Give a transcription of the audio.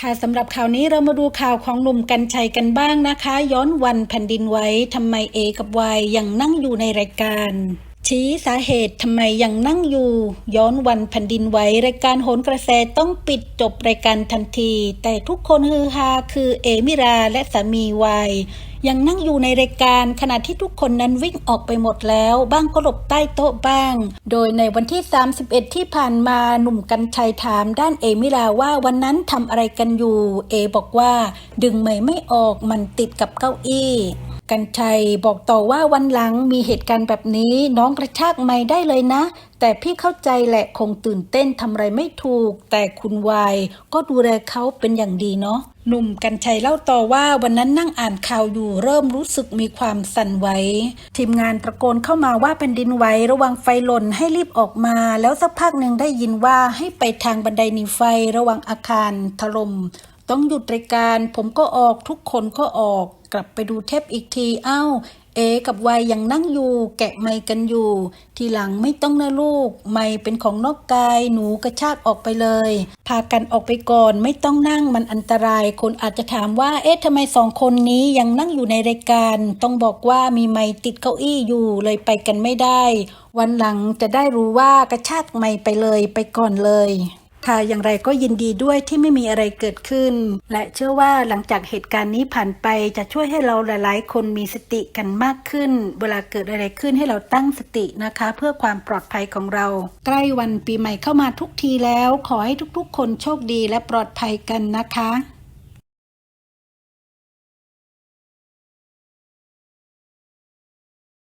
ค่ะสำหรับข่าวนี้เรามาดูข่าวของหนุ่มกัญชัยกันบ้างนะคะ ย้อนวันแผ่นดินไหว้ทำไมเอกับวายยังนั่งอยู่ในรายการ ชี้สาเหตุทำไมยังนั่งอยู่ ย้อนวันแผ่นดินไหวรายการโหนกระแสต้องปิดจบรายการทันที แต่ทุกคนฮือฮาคือเอมิราและสามีวายยังนั่งอยู่ในรายการขณะที่ทุกคนนั้นวิ่งออกไปหมดแล้ว บ้างก็หลบใต้โต๊ะบ้าง โดยในวันที่ 31 ที่ผ่านมาหนุ่มกัญชัยถามด้านเอมิราว่าวันนั้นทำอะไรกันอยู่ เอบอกว่า ดึงไม่ไม่ออกมันติดกับเก้าอี้ กันชัยบอกต่อว่าวันหลังมีเหตุการณ์แบบนี้น้องกระชากไม่ได้เลยนะ แต่พี่เข้าใจแหละคงตื่นเต้นทำอะไรไม่ถูก แต่คุณวายก็ดูแลเขาเป็นอย่างดีเนาะหนุ่มกันชัยเล่าต่อว่าวันนั้นนั่งอ่านข่าวอยู่เริ่มรู้สึกมีความสั่นไหวทีมงานตะโกนเข้ามาว่าเป็นดินไหวระวังไฟหล่นให้รีบออกมา แล้วสักพักหนึ่งได้ยินว่าให้ไปทางบันไดหนีไฟระวังอาคารถล่มต้องหยุดรายการ ผมก็ออกทุกคนก็ออก กลับไปดูเทปอีกทีเอ้าเอกับวายยังนั่งอยู่ แกะไมค์กันอยู่ ทีหลังไม่ต้องนะลูก ไมค์เป็นของนอกกายหนูกระชากออกไปเลย พากันออกไปก่อนไม่ต้องนั่งมันอันตราย คนอาจจะถามว่าเอ๊ะทำไมสองคนนี้ยังนั่งอยู่ในรายการ ต้องบอกว่ามีไมค์ติดเก้าอี้อยู่เลยไปกันไม่ได้ วันหลังจะได้รู้ว่ากระชากไมค์ไปเลยไปก่อนเลย ค่ะอย่างไรก็ยินดีด้วยที่ไม่มีอะไรเกิดขึ้น และเชื่อว่าหลังจากเหตุการณ์นี้ผ่านไปจะช่วยให้เราหลาย ๆ คนมีสติกันมากขึ้น เวลาเกิดอะไรขึ้นให้เราตั้งสตินะคะ เพื่อความปลอดภัยของเรา ใกล้วันปีใหม่เข้ามาทุกทีแล้ว ขอให้ทุกๆ คนโชคดีและปลอดภัยกันนะคะ